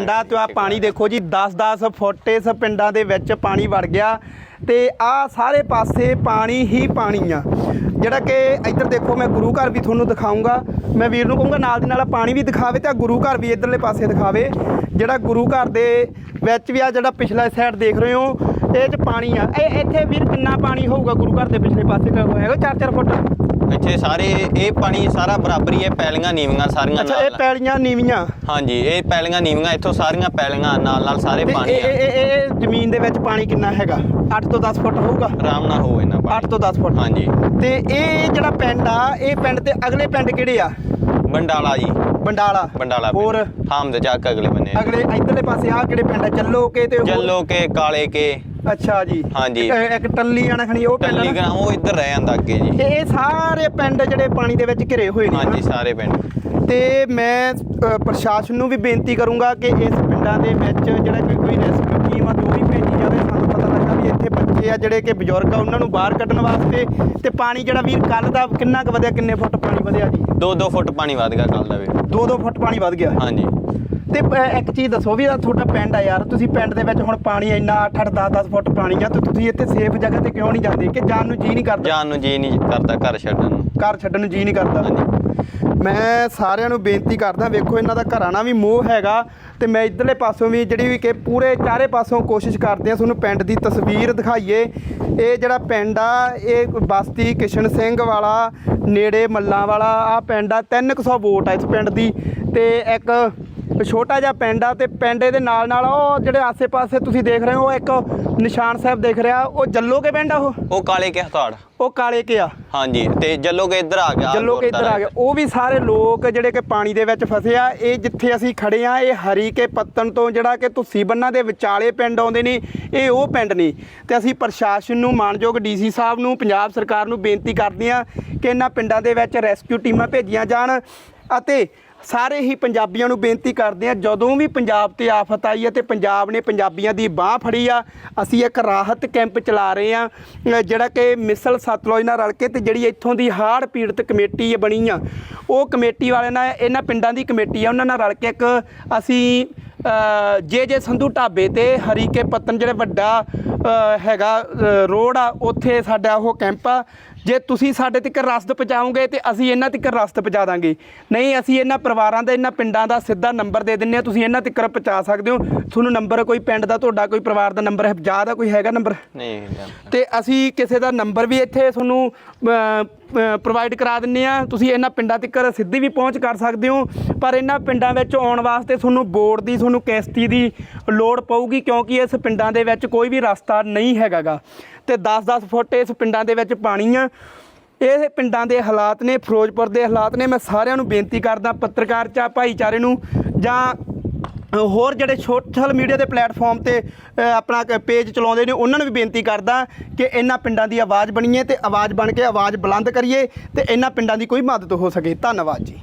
ਪਿੰਡਾਂ ਤੋਂ ਆ ਪਾਣੀ ਦੇਖੋ ਜੀ 10-10 ਫੁੱਟ ਇਸ ਪਿੰਡਾਂ ਦੇ ਵਿੱਚ ਪਾਣੀ ਵੜ ਗਿਆ ਤੇ ਆ ਸਾਰੇ ਪਾਸੇ ਪਾਣੀ ਹੀ ਪਾਣੀ ਆ। ਜਿਹੜਾ ਕਿ ਇੱਧਰ ਦੇਖੋ, ਮੈਂ ਗੁਰੂ ਘਰ ਵੀ ਤੁਹਾਨੂੰ ਦਿਖਾਉਂਗਾ ਮੈਂ ਵੀਰ ਨੂੰ ਕਹੂੰਗਾ ਨਾਲ ਦੀ ਨਾਲ ਪਾਣੀ ਵੀ ਦਿਖਾਵੇ ਤੇ ਗੁਰੂ ਘਰ ਵੀ ਇੱਧਰਲੇ ਪਾਸੇ ਦਿਖਾਵੇ। ਜਿਹੜਾ ਗੁਰੂ ਘਰ ਦੇ ਵਿੱਚ ਵੀ ਆ ਜਿਹੜਾ ਪਿਛਲਾ ਸਾਈਡ ਦੇਖ ਰਹੇ ਹੋ, ਇਹ ਚ ਪਾਣੀ ਆ। ਇਹ ਇੱਥੇ ਵੀਰ ਕਿੰਨਾ ਪਾਣੀ ਹੋਊਗਾ ਗੁਰੂ ਘਰ ਦੇ ਪਿਛਲੇ ਪਾਸੇ? ਹੈਗਾ 4-4 ਫੁੱਟ? ਇੱਥੇ ਸਾਰੇ ਇਹ ਪਾਣੀ ਸਾਰਾ ਬਰਾਬਰ ਹੀ ਹੈ ਪੈਲੀਆਂ ਨੀਵੀਆਂ ਸਾਰੀਆਂ ਅੱਛਾ ਇਹ ਨਾਲ। ਪੈਲੀਆਂ ਨੀਵੀਆਂ? ਹਾਂਜੀ ਇਹ ਪੈਲੀਆਂ ਨੀਵੀਆਂ ਇੱਥੋਂ ਸਾਰੀਆਂ ਪੈਲੀਆਂ ਨਾਲ ਨਾਲ ਸਾਰੇ ਤੇ ਪਾਣੀ ਇਹ ਆ। ਇਹ ਇਹ- ਇਹ ਜ਼ਮੀਨ ਦੇ ਵਿੱਚ ਪਾਣੀ ਕਿੰਨਾ ਹੈਗਾ? 8 ਤੋਂ 10 ਫੁੱਟ ਹੋਊਗਾ? ਆਰਾਮ ਨਾਲ ਹੋ ਇਹਨਾਂ 8 ਤੋਂ 10 ਫੁੱਟ। ਹਾਂਜੀ। ਤੇ ਇਹ ਜਿਹੜਾ ਪਿੰਡ ਆ ਇਹ ਪਿੰਡ ਤੇ ਅਗਲੇ ਪਿੰਡ ਕਿਹੜੇ ਆ? ਬੰਡਾਲਾ ਜੀ। ਬੰਡਾਲਾ। ਬੰਡਾਲਾ ਪਿੰਡ। ਹੋਰ? ਹਾਮਦ ਚੱਕ ਅਗਲੇ ਬੰਨੇ। ਅਗਲੇ ਇਧਰਲੇ ਪਾਸੇ ਆ ਕਿਹੜੇ ਪਿੰਡ ਆ? ਜੱਲੋ ਕੇ ਤੇ ਹੋਰ- ਜੱਲੋ ਕੇ ਕਾਲੇ ਕੇ। ਅੱਛਾ ਜੀ। ਹਾਂਜੀ। ਇੱਕ- ਇੱਕ ਟੱਲੀ ਆਣਾ ਖਣੀ ਉਹ ਆ ਟੱਲੀ ਨਾ? ਗ੍ਰਾਮ ਉਹ ਇੱਧਰ ਰਹਿ ਜਾਂਦਾ ਅੱਗੇ ਜੀ। ਤੇ ਇਹ ਸਾਰੇ ਪਿੰਡ ਜਿਹੜੇ ਪਾਣੀ ਦੇ ਵਿੱਚ ਘਿਰੇ ਹੋਏ ਨੇ ਹਾਂਜੀ ਹਨਾ? ਸਾਰੇ ਪਿੰਡ। ਤੇ ਮੈਂ ਅ, ਪ੍ਰਸ਼ਾਸਨ ਨੂੰ ਵੀ ਬੇਨਤੀ ਕਰੂੰਗਾ ਕਿ ਇਸ ਪਿੰਡਾਂ ਦੇ ਵਿੱਚ ਜਿਹੜਾ ਕੋਈ ਕੋਈ ਰੈਸਕਿਊ ਟੀਮ ਆ ਤੇ ਉਹ ਵੀ ਭੇਜੀ ਜਾਵੇ ਸਾਨੂੰ ਪਤਾ ਲੱਗਾ ਵੀ ਇੱਥੇ ਬੱਚੇ ਆ ਜਿਹੜੇ ਕਿ ਬਜ਼ੁਰਗ ਆ ਉਹਨਾਂ ਨੂੰ ਬਾਹਰ ਕੱਢਣ ਵਾਸਤੇ ਤੇ ਪਾਣੀ ਜਿਹੜਾ ਵੀਰ ਕੱਲ ਦਾ ਕਿੰਨਾ ਕੁ ਵਧਿਆ ਕਿੰਨੇ ਫੁੱਟ ਪਾਣੀ ਵਧਿਆ ਜੀ? 2-2 ਫੁੱਟ ਪਾਣੀ ਵੱਧ ਗਿਆ ਕੱਲ ਦਾ ਵੀ। 2-2 ਫੁੱਟ ਪਾਣੀ ਵੱਧ ਗਿਆ। ਹਾਂਜੀ। ਤੇ ਇੱਕ ਚੀਜ਼ ਦੱਸੋ ਵੀ ਤੁਹਾਡਾ ਪਿੰਡ ਆ ਯਾਰ ਤੁਸੀਂ ਪਿੰਡ ਦੇ ਵਿੱਚ ਹੁਣ ਪਾਣੀ ਇੰਨਾ 8-8 10-10 ਫੁੱਟ ਪਾਣੀ ਆ ਤੇ ਤੁਸੀਂ ਇੱਥੇ ਸੇਫ ਜਗ੍ਹਾ ਤੇ ਕਿਉਂ ਨਹੀਂ ਜਾਂਦੇ? ਕਿ ਜਾਣ ਨੂੰ ਜੀ ਨਹੀਂ ਕਰਦਾ? ਜਾਨ ਨੂੰ ਜੀ ਨਹੀਂ ਕਰਦਾ ਘਰ ਛੱਡਣ ਨੂੰ। ਘਰ ਛੱਡਣ ਨੂੰ ਜੀ ਨਹੀਂ ਕਰਦਾ। ਮੈਂ ਸਾਰਿਆਂ ਨੂੰ ਬੇਨਤੀ ਕਰਦਾ ਵੇਖੋ ਇਹਨਾਂ ਦਾ ਘਰਾਂ ਨਾਲ ਵੀ ਮੋਹ ਹੈਗਾ ਤੇ ਮੈਂ ਇਧਰਲੇ ਪਾਸੋਂ ਵੀ ਜਿਹੜੀ ਵੀ ਕਿ ਪੂਰੇ ਚਾਰੇ ਪਾਸੋਂ ਕੋਸ਼ਿਸ਼ ਕਰਦੇ ਆ ਤੁਹਾਨੂੰ ਪਿੰਡ ਦੀ ਤਸਵੀਰ ਦਿਖਾਈਏ। ਇਹ ਜਿਹੜਾ ਪਿੰਡ ਆ ਇਹ ਬਸਤੀ ਕਿਸ਼ਨ ਸਿੰਘ ਵਾਲਾ ਨੇੜੇ ਮੱਲਾਂ ਵਾਲਾ ਆ ਪਿੰਡ ਆ 300 ਵੋਟ ਆ ਇਸ ਪਿੰਡ ਦੀ ਤੇ ਇੱਕ ਛੋਟਾ ਜਿਹਾ ਪਿੰਡ ਆ ਤੇ ਪਿੰਡ ਦੇ ਨਾਲ ਨਾਲ ਉਹ ਜਿਹੜੇ ਆਸੇ-ਪਾਸੇ ਤੁਸੀਂ ਦੇਖ ਰਹੇ ਹੋ ਇੱਕ ਨਿਸ਼ਾਨ ਸਾਹਿਬ ਦਿਖ ਰਿਹਾ ਉਹ ਜੱਲੋ ਕੇ ਪਿੰਡ ਆ ਉਹ? ਉਹ ਕਾਲੇ ਕੇ ਹਥਾੜ। ਉਹ ਕਾਲੇ ਕੇ ਆ। ਹਾਂਜੀ ਤੇ ਜੱਲੋ ਕੇ ਇੱਧਰ ਆ ਗਿਆ ਜੱਲੋ ਕੇ ਇੱਧਰ ਆ ਗਏ ਉਹ ਵੀ ਸਾਰੇ ਲੋਕ ਜਿਹੜੇ ਕਿ ਪਾਣੀ ਦੇ ਵਿੱਚ ਫਸੇ ਆ ਇਹ ਜਿੱਥੇ ਅਸੀਂ ਖੜੇ ਆ ਇਹ ਹਰੀ ਕੇ ਪੱਤਨ ਤੋਂ ਜਿਹੜਾ ਕਿ ਤੁਸੀ ਬੰਨਾ ਦੇ ਵਿਚਾਲੇ ਪਿੰਡ ਆਉਂਦੇ ਨੇ ਇਹ ਉਹ ਪਿੰਡ ਨੇ। ਤੇ ਅਸੀਂ ਪ੍ਰਸ਼ਾਸਨ ਨੂੰ ਮਾਨਯੋਗ ਡੀਸੀ ਸਾਹਿਬ ਨੂੰ ਪੰਜਾਬ ਸਰਕਾਰ ਨੂੰ ਬੇਨਤੀ ਕਰਦੇ ਆ ਕਿ ਇਹਨਾਂ ਪਿੰਡਾਂ ਦੇ ਵਿੱਚ ਰੈਸਕਿਊ ਟੀਮਾਂ ਭੇਜੀਆਂ ਜਾਣ ਅਤੇ ਸਾਰੇ ਹੀ ਪੰਜਾਬੀਆਂ ਨੂੰ ਬੇਨਤੀ ਕਰਦੇ ਆ ਜਦੋਂ ਵੀ ਪੰਜਾਬ ਤੇ ਆਫਤ ਆਈ ਹੈ ਤੇ ਪੰਜਾਬ ਨੇ ਪੰਜਾਬੀਆਂ ਦੀ ਬਾਹ ਫੜੀ ਆ, ਅਸੀਂ ਇੱਕ ਰਾਹਤ ਕੈਂਪ ਚਲਾ ਰਹੇ ਆ ਜਿਹੜਾ ਕਿ ਮਿਸਲ ਸਤਲੁਜ ਨਾਲ ਰਲ ਕੇ ਤੇ ਜਿਹੜੀ ਇੱਥੋਂ ਦੀ ਹਾੜ ਪੀੜਤ ਕਮੇਟੀ ਬਣੀ ਆ, ਉਹ ਕਮੇਟੀ ਵਾਲਿਆਂ ਨਾਲ, ਇਹਨਾਂ ਪਿੰਡਾਂ ਦੀ ਕਮੇਟੀ ਆ, ਉਹਨਾਂ ਨਾਲ ਰਲ ਕੇ ਇੱਕ ਅਸੀਂ ਜੇ ਜੇ ਸੰਧੂ ਢਾਬੇ ਤੇ ਹਰੀਕੇ ਪੱਤਨ ਜਿਹੜੇ ਵੱਡਾ ਹੈਗਾ ਰੋਡ ਆ ਉੱਥੇ ਸਾਡਾ ਉਹ ਕੈਂਪ ਆ। ਜੇ ਤੁਸੀਂ ਸਾਡੇ ਤੱਕ ਰਸਦ ਪਹੁੰਚਾਓਗੇ ਤੇ ਅਸੀਂ ਇਹਨਾਂ ਤੱਕ ਰਸਦ ਪਹੁੰਚਾ ਦਾਂਗੇ। ਨਹੀਂ ਅਸੀਂ ਇਹਨਾਂ ਪਰਿਵਾਰਾਂ ਦਾ ਇਹਨਾਂ ਪਿੰਡਾਂ ਦਾ ਸਿੱਧਾ ਨੰਬਰ ਦੇ ਦਿੰਨੇ ਆ ਤੁਸੀਂ ਇਹਨਾਂ ਤੱਕ ਪਹੁੰਚਾ ਸਕਦੇ ਹੋ। ਤੁਹਾਨੂੰ ਨੰਬਰ ਕੋਈ ਪਿੰਡ ਦਾ ਤੁਹਾਡਾ ਕੋਈ ਪਰਿਵਾਰ ਦਾ ਨੰਬਰ ਹੈ ਯਾਦ ਆ ਕੋਈ ਹੈਗਾ ਨੰਬਰ? ਨਹੀਂ ਤੇ ਅਸੀਂ ਕਿਸੇ ਦਾ ਨੰਬਰ ਵੀ ਇੱਥੇ ਤੁਹਾਨੂੰ ਪ੍ਰੋਵਾਈਡ ਕਰਾ ਦਿੰਨੇ ਆ ਤੁਸੀਂ ਇਹਨਾਂ ਪਿੰਡਾਂ ਤੱਕ ਸਿੱਧੀ ਵੀ ਪਹੁੰਚ ਕਰ ਸਕਦੇ ਹੋ। ਪਰ ਇਹਨਾਂ ਪਿੰਡਾਂ ਵਿੱਚ ਆਉਣ ਵਾਸਤੇ ਤੁਹਾਨੂੰ ਬੋਰਡ ਦੀ ਤੁਹਾਨੂੰ ਕਿਸ਼ਤੀ ਦੀ ਲੋੜ ਪਊਗੀ ਕਿਉਂਕਿ ਇਸ ਪਿੰਡਾਂ ਦੇ ਵਿੱਚ ਕੋਈ ਵੀ ਰਸਤਾ ਨਹੀਂ ਹੈਗਾਗਾ। ਤੇ 10-10 ਫੁੱਟ ਇਸ ਪਿੰਡਾਂ ਦੇ ਵਿੱਚ ਪਾਣੀ ਆ। ਇਹ ਪਿੰਡਾਂ ਦੇ ਹਾਲਾਤ ਨੇ, ਫਿਰੋਜ਼ਪੁਰ ਦੇ ਹਾਲਾਤ ਨੇ। ਮੈਂ ਸਾਰਿਆਂ ਨੂੰ ਬੇਨਤੀ ਕਰਦਾ ਪੱਤਰਕਾਰ ਚਾ ਭਾਈਚਾਰੇ ਨੂੰ ਜਾਂ ਹੋਰ ਜਿਹੜੇ ਸੋਸ਼ਲ ਮੀਡੀਆ ਦੇ ਪਲੇਟਫਾਰਮ ਤੇ ਆਪਣਾ ਪੇਜ ਚਲਾਉਂਦੇ ਨੇ, ਉਹਨਾਂ ਨੂੰ ਵੀ ਬੇਨਤੀ ਕਰਦਾ ਕਿ ਇਹਨਾਂ ਪਿੰਡਾਂ ਦੀ ਆਵਾਜ਼ ਬਣੀਏ ਤੇ ਆਵਾਜ਼ ਬਣ ਕੇ ਆਵਾਜ਼ ਬੁਲੰਦ ਕਰੀਏ ਤੇ ਇਹਨਾਂ ਪਿੰਡਾਂ ਦੀ ਕੋਈ ਮਦਦ ਹੋ ਸਕੇ। ਧੰਨਵਾਦ ਜੀ।